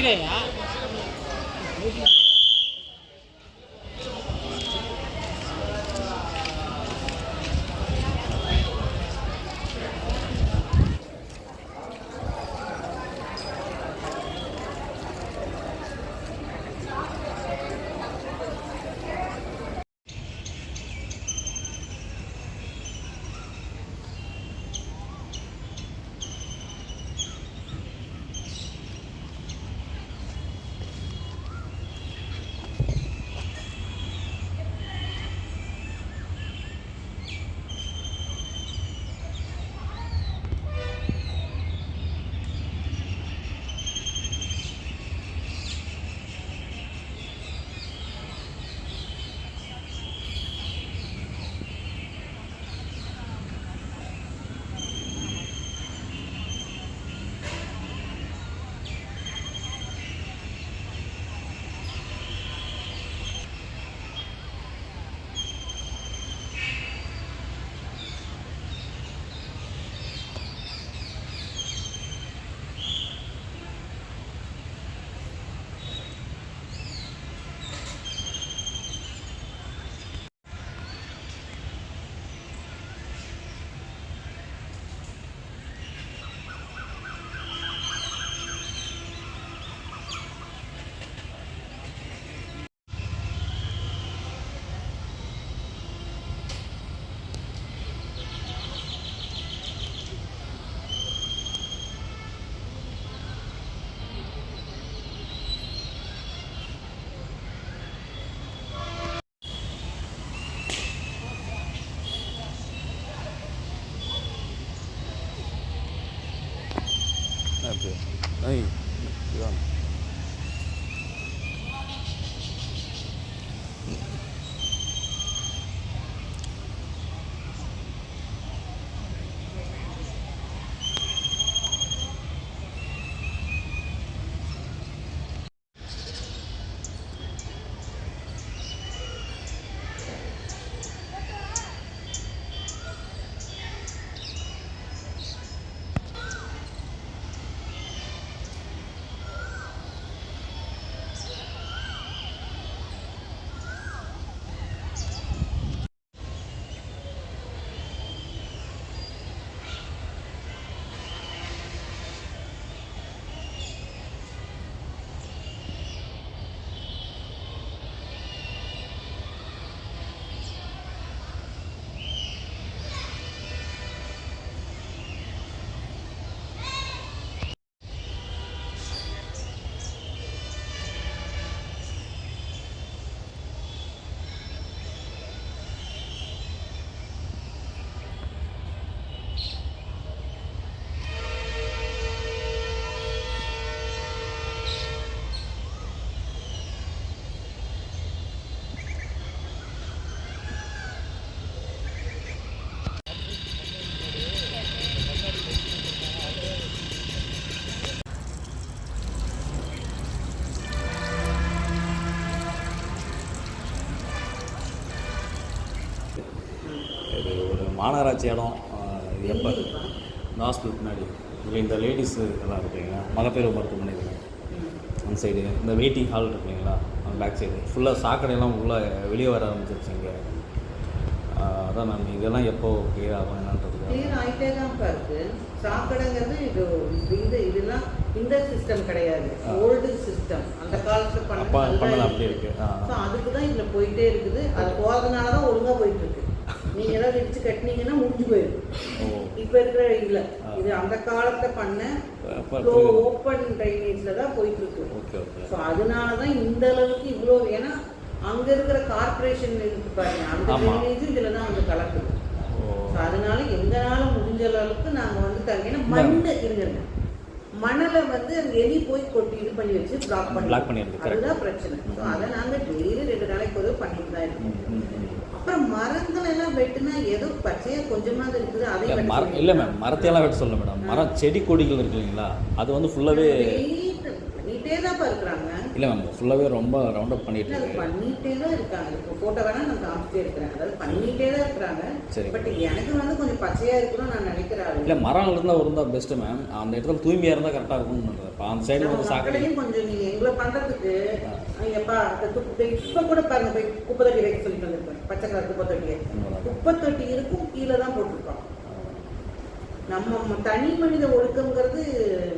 Gila! மாநகராட்சி இடம் இது எப்போ இந்த ஹாஸ்பிட்டல் பின்னாடி. இதில் இந்த லேடிஸ் எல்லாம் இருக்குங்களா மகப்பேறு மருத்துவமனை இருக்கு. அந்த சைடு இந்த வெயிட்டிங் ஹால் இருக்கு இல்லைங்களா அந்த பேக் சைடு ஃபுல்லாக சாக்கடையெல்லாம் உள்ளே வெளியே வர ஆரம்பிச்சிருச்சு இங்கே. ஆஹ் அதான் மேம் இதெல்லாம் எப்போ கிளியர் ஆகும் என்னன்றது கிளியர் ஆகிட்டே தான்ப்பா இருக்கு. சாக்கடைங்கிறது இது இது இதெல்லாம் இந்த சிஸ்டம் கிடையாது. ஓல்டு சிஸ்டம் அந்த காலத்துல அப்பா பண்ணது பண்ணது அப்படியே இருக்கு. ஸோ அதுக்கு தான் இதில் போயிட்டே இருக்குது. அது போகிறதுனால தான் ஒழுங்காக போயிட்டு இருக்கு. நீங்கள் ஏதாவது இடிச்சு கட்டினீங்கன்னா முடிஞ்சு போயிடும். இப்போ இருக்கிற இதில். ஆ. இது அந்த காலத்தில் பண்ண ஓப்பன் ட்ரைனேஜில் தான் போயிட்டு இருக்கு ஓகே ஓகே. ஸோ அதனால தான் இந்த அளவுக்கு இவ்வளோ ஏன்னா அங்கே இருக்கிற கார்ப்பரேஷன் இருக்கு பாருங்க. அந்த. ட்ரைனேஜும் இதில் தான் வந்து கலக்குது. அதனால எங்களால முடிஞ்ச அளவுக்கு நாங்கள் வந்து தங்க ஏன்னா மண் இருங்க மணலை வந்து அந்த எலி போய் கொட்டி இது பண்ணி வச்சு பிளாக் பண்ணி பண்ணிடுது, correct. அதுதான் பிரச்சனை. ஸோ அதை நாங்கள் டெய்லி ரெண்டு நாளைக்கு ஒரு பண்ணிட்டு தான் இருக்கோம். அப்புறம் மரங்கள் எல்லாம் வெட்டுனா ஏதோ பச்சையா கொஞ்சமாவது இருக்குது அதையும் மரம் இல்லை மேம் மரத்தையெல்லாம் வெட்ட சொல்ல மேடம் மரம் செடி கொடிகள் இருக்கு இல்லைங்களா? அது வந்து ஃபுல்லாகவே பண்ணிட்டே தான்ப்பா இருக்கிறாங்க இல்லை மேம் ஃபுல்லாகவே ரொம்ப ரவுண்ட் அப் பண்ணிட்டு இருக்கு பண்ணிட்டே தான் இருக்காங்க. இப்போ போட்டோ வேணா நான் காமிச்சிட்டே இருக்கிறேன். அதாவது பண்ணிட்டே தான் இருக்கிறாங்க. சரி. பட் எனக்கு வந்து கொஞ்சம் பச்சையா இருக்கணும்னு நான் நினைக்கிறேன் இல்லை மரம் இருந்தால் இருந்தால் பெஸ்ட்டு மேம் அந்த இடத்துல தூய்மையாக இருந்தால் கரெக்டாக இருக்கும்னு இப்போ அந்த சைடு வந்து சாக்கடை. மக்களையும் கொஞ்சம் நீங்க எங்களை பண்றதுக்கு ஐயப்பா இப்ப கூட பாருங்க போய் குப்பை தொட்டி வைக்க சொல்லிட்டு வந்திருப்பேன் பச்சை கலர் குப்பை தொட்டியை. குப்பை தொட்டி இருக்கும் கீழே தான் போட்டிருக்கோம் நம்ம தனி மனித ஒழுக்கம்ங்கிறது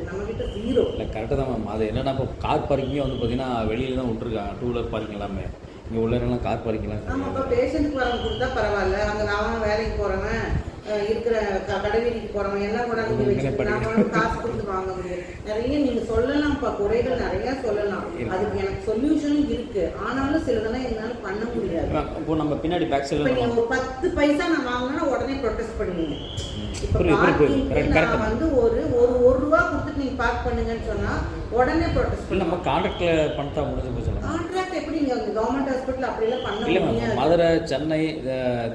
நம்ம கிட்ட ஜீரோ இல்லை கரெக்டாக தான் மேம் அது என்னன்னா இப்போ கார் பார்க்கிங்கே வந்து பார்த்தீங்கன்னா வெளியில தான் விட்டுருக்காங்க. டூ வீலர் பார்க்கிங் எல்லாமே. இங்கே உள்ள கார் பார்க்கிங்லாம் ஆமாப்பா பேஷண்ட்டுக்கு வரவங்க கொடுத்தா பரவாயில்ல. அங்க அவன் வேலைக்கு போறவன் அஹ், இருக்கிற கடைவீதிக்கு போறவன் எல்லாம் கூட அங்கே வச்சு நாம வந்து காசு கொடுத்து வாங்க முடியும் நிறைய நீங்க சொல்லலாம்ப்பா குறைகள் நிறைய சொல்லலாம். அதுக்கு எனக்கு சொல்யூஷனும் இருக்கு. ஆனாலும் சிலதெல்லாம் என்னால பண்ண முடியாது. இப்போ நம்ம பின்னாடி பேக் இப்ப சைடில் நீங்க ஒரு பத்து பைசா நான் வாங்கினா உடனே ப்ரொடெஸ்ட் பண்ணுவீங்க இப்ப. நான் வந்து ஒரு ஒரு ஒரு ரூபா கொடுத்துட்டு நீங்க பார்க் பண்ணுங்கன்னு சொன்னா உடனே ப்ரொடெஸ்ட் நம்ம கான்ட்ராக்டில் பண்ணிட்டா முடிஞ்சு போச்சு கான்ட்ராக்ட் எப்படி நீங்க கவர்மெண்ட் ஹாஸ்பிட்டல் அப்படி எல்லாம் பண்ண இல்லை மதுரை சென்னை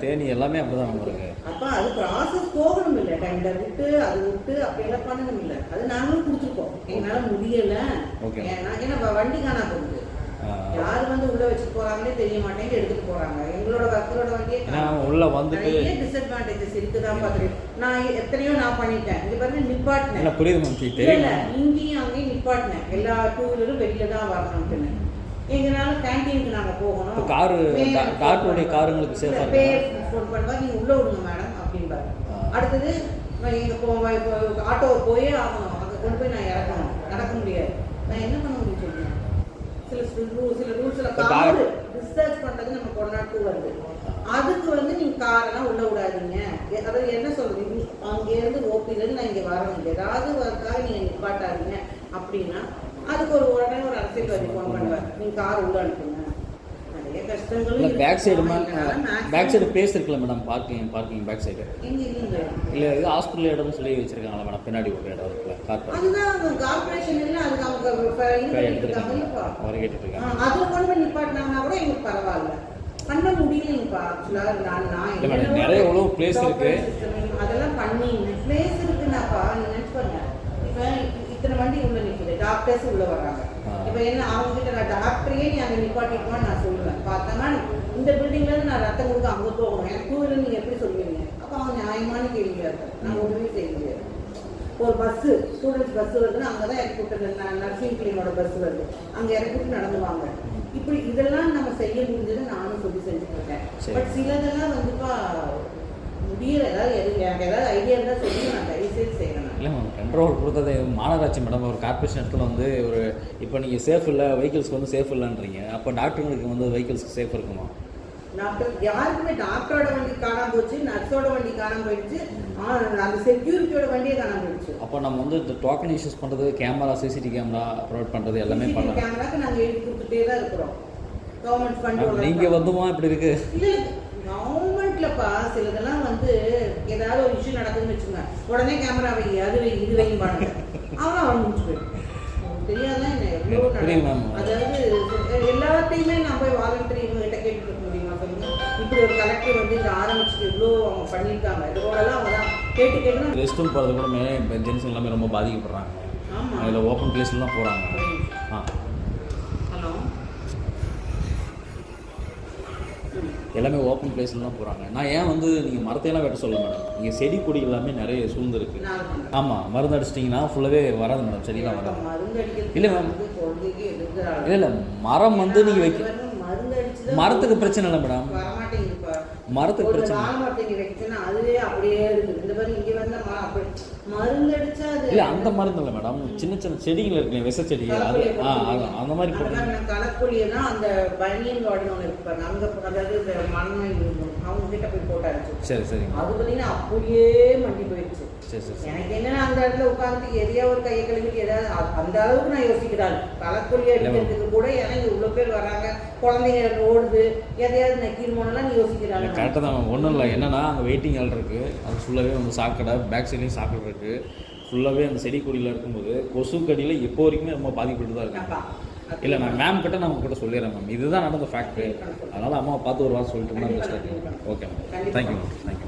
தேனி எல்லாமே அப்படி தான் இருக்கு. அப்ப அது ப்ராசஸ் போகணும் இல்ல டெண்டர் விட்டு அது விட்டு அப்படி எல்லாம் பண்ணணும் இல்ல அது நாங்களும் கொடுத்துருக்கோம். எங்களால முடியல. Okay. ஏன்னா ஏன்னா வண்டி காணா போகுது. யாரு வந்து உள்ள வச்சுட்டு போறாங்களே தெரிய மாட்டேங்க எடுத்துட்டு போறாங்க. எங்களோட மக்களோட வண்டியே. உள்ள வந்துட்டு நிறைய டிஸ்அட்வான்டேஜஸ் இருக்குதான் பாத்துட்டு. நான் எத்தனையோ நான் பண்ணிட்டேன். இது பாருங்க நிப்பாட்டினேன். புரியுது மேம் இல்ல, இங்கேயும் அங்கேயும் நிப்பாட்டினேன். எல்லா டூ வீலரும் வெளியில தான் வரணும்னு எங்கனால கேண்டீனுக்கு நாங்க போகணும். காரு டா- டாக்டருடைய காருங்களுக்கு சேஃபாக பே இருக்கும் ஃபோன் பண்ணுவா? நீங்க உள்ள விடுங்க மேடம் அப்படின்பாரு. அடுத்தது எங்க போ ஆட்டோ போயே ஆகணும். அங்க கொண்டு போய் நான் இறக்கணும். நடக்க முடியாது. நான் என்ன பண்ண முடியும்? சில சில ரூல்ஸ்ல கார் ரிசர்ச் பண்றது நம்ம கொண்டாட்டு வருது. அதுக்கு வந்து நீங்க காரெல்லாம் உள்ள விடாதீங்க. அதாவது என்ன சொல்றது? நீ- அங்க இருந்து ஓபில இருந்து நான் இங்க வரணும் ஏதாவது ஒருக்காக நீங்க நிப்பாட்டாதீங்க அப்படின்னா அதுக்கு ஒரு உடனே ஒரு அரசியல்வாதி ஃபோன் பண்ணுவார். நீங்க கார் உள்ள அனுப்புங்க. இல்லை. Back side ma'am back side base இருக்குல்ல madam parking parking back side இல்லை இது ஹாஸ்பிட்டல் இடம்னு சொல்லி வச்சிருக்காங்களா மேடம் பின்னாடி ஒரு இடம் இருக்குல்ல கார் பார்க்கிங் அதுதான் அவங்க கார்பரேஷன் இல்ல அதுக்கு அவங்க இது பண்ணிட்டு இருக்காங்க. எடுத்துருக்காங்க அவரை கேட்டுட்டு ஆ, இருக்காங்க அதுல கொண்டு போய் நிப்பாட்டினாங்கன்னா கூட எங்களுக்கு பரவாயில்ல. பண்ண முடியலைங்கப்பா ஆக்சுவலா நான் நான் நிறைய place software இருக்கு. அதெல்லாம் பண்ணி பிளேஸ் இருக்குன்னாப்பா நினைச்சு பாருங்க. இப்ப இத்தனை வண்டி உள்ள நிக்குது டாக்டர்ஸ் உள்ள வர்றாங்க. இப்ப என்ன அவங்க கிட்ட நான் டாக்டரையே நீ அங்க நிப்பாட்டிக்குமா நான் சொல்லுவேன் பார்த்தோம்னா இந்த பில்டிங்ல இருந்து நான் ரத்தம் கொடுக்க அங்க போகணும். எனக்கு டூ வீலர் நீங்க எப்படி சொல்லுவீங்க? அப்ப அவங்க நியாயமான கேள்வியா இருக்கும் நான் ஒண்ணுமே செய்ய முடியாது. ஒரு பஸ்ஸு ஸ்டூடெண்ட்ஸ் பஸ் வருதுன்னா அங்கே தான் இறக்கி விட்டு நர்சிங் கிளீனோட பஸ் வருது. அங்கே இறக்கி விட்டு நடந்துவாங்க இப்படி இதெல்லாம் நம்ம செய்ய முடிஞ்சது நானும் சொல்லி செஞ்சுட்டு இருக்கேன். பட் சிலதெல்லாம் வந்துப்பா முடியல ஏதாவது எனக்கு ஏதாவது ஐடியா இருந்தால் சொல்லி நான் தயவு செய்து. இல்லை மேம் கண்ட்ரோல் கொடுத்தது மாநகராட்சி மேடம் ஒரு கார்பரேஷன் இடத்துல வந்து ஒரு இப்போ நீங்கள் சேஃப் இல்லை வெஹிக்கிள்ஸ்க்கு வந்து சேஃப் இல்லைன்றீங்க. அப்போ டாக்டருங்களுக்கு வந்து வெஹிக்கிள்ஸ்க்கு சேஃப் இருக்குமா? டாக்டர் யாருக்குமே டாக்டரோட வண்டி காணாம போச்சு நர்ஸோட வண்டி காணாம போயிடுச்சு. அந்த செக்யூரிட்டியோட வண்டியே காணாம போயிடுச்சு. அப்போ நம்ம வந்து இந்த டோக்கன் இஷ்யூஸ் பண்ணுறது கேமரா சிசிடிவி கேமரா ப்ரொவைட் பண்ணுறது எல்லாமே பண்ணலாம். கேமராக்கு நாங்கள் எழுதி கொடுத்துட்டே தான் இருக்கிறோம். கவர்மெண்ட் ஃபண்ட் நீங்கள் வந்துமா? இப்படி இருக்கு? இல்ல கவர்மெண்ட்லப்பா சிலதெல்லாம் வந்து ஏதாவது ஒரு இஷ்யூ நடக்குதுன்னு வச்சுங்க உடனே கேமரா வை அது வை இது வையும் பாருங்க. அவன் அவன் முடிச்சு போயிடும் தெரியாதான் என்ன? எவ்வளோ நடக்கும். அதாவது எல்லாத்தையுமே நான் போய் வாலண்டரி இவங்க கிட்ட கேட்டுட்டு இருக்க முடியுமா சொல்லுங்க. இப்படி ஒரு கலெக்டர் வந்து இதை ஆரம்பிச்சுட்டு இவ்வளோ அவங்க பண்ணியிருக்காங்க. இது போலலாம் அவங்க தான் கேட்டு கேட்டு ரெஸ்ட் ரூம் போகிறது கூட மே ஜென்ஸ் எல்லாமே ரொம்ப பாதிக்கப்படுறாங்க. ஆமா. அதில் ஓப்பன் பிளேஸ்லாம் போகிறாங்க ஆ. எல்லாமே ஓப்பன் பிளேஸ்லாம் போகிறாங்க நான் ஏன் வந்து நீங்கள் மரத்தையெல்லாம் வெட்ட சொல்ல மேடம் இங்கே செடி கொடி எல்லாமே நிறைய சூழ்ந்துருக்கு. ஆமாம் மருந்து அடிச்சிட்டிங்கன்னா ஃபுல்லாகவே வராது மேடம் செடிலாம் வராது இல்ல எதிர்க்கிறாங்க இல்லை இல்லை. மரம் வந்து நீங்கள் வைக்க மரத்துக்கு பிரச்சனை இல்லை மேடம் மரத்துக்கு பிரச்சனை. வச்சுன்னா அதுவே அப்படியே இருக்குது. இந்த மாதிரி இங்க வந்த மரம் அப்படி மருந்து அடிச்சா அது இல்லை அந்த மருந்து இல்லை மேடம் சின்ன சின்ன செடிகள் இருக்குல்ல விஷ செடிகள் அது ஆ அது அந்த மாதிரி போட்டு கலக்குழியை தான் அந்த பனியன் கார்டன் ஒன்று இருக்கு பாருங்க. அங்க அதாவது இந்த மண்ணை அவங்க கிட்ட போய் போட்டு அடிச்சு சரி சரிங்க அது பார்த்தீங்கன்னா அப்படியே மண்டி போயிடுச்சு. சரி சரி சரி. எனக்கு என்னன்னா அந்த இடத்துல உட்காந்துட்டு எதையா ஒரு கையை கழுவிட்டு ஏதாவது அந்த அளவுக்கு நான் யோசிக்கிறாள். கலக்குழி அடிக்கிறதுக்கு கூட ஏன்னா இவ்வளோ பேர் வராங்க. குழந்தைங்க ஓடுது எதையாவது நக்கீர்மோனெல்லாம் நீ யோசிக்கிறாள்? கரெக்டாக தான் ஒன்றும் இல்லை. என்னன்னா அங்கே வெயிட்டிங் ஹால் இருக்குது அது ஃபுல்லாகவே வந்து சாக்கடை பேக் சைட்லேயும் சாக்கடை இருக்குது ஃபுல்லாகவே அந்த செடி கொடியில் இருக்கும்போது கொசு கடியில் இப்போ வரைக்குமே ரொம்ப பாதிப்பட்டு தான் இருக்காங்க இல்லை நான் மேம் கிட்ட நான் உங்ககிட்ட சொல்லிடுறேன் மேம். இதுதான் நடந்த ஃபேக்ட்ரி அதனால் அம்மா பார்த்து ஒரு வாரம் சொல்லிட்டு okay ma'am thank you ma'am thank you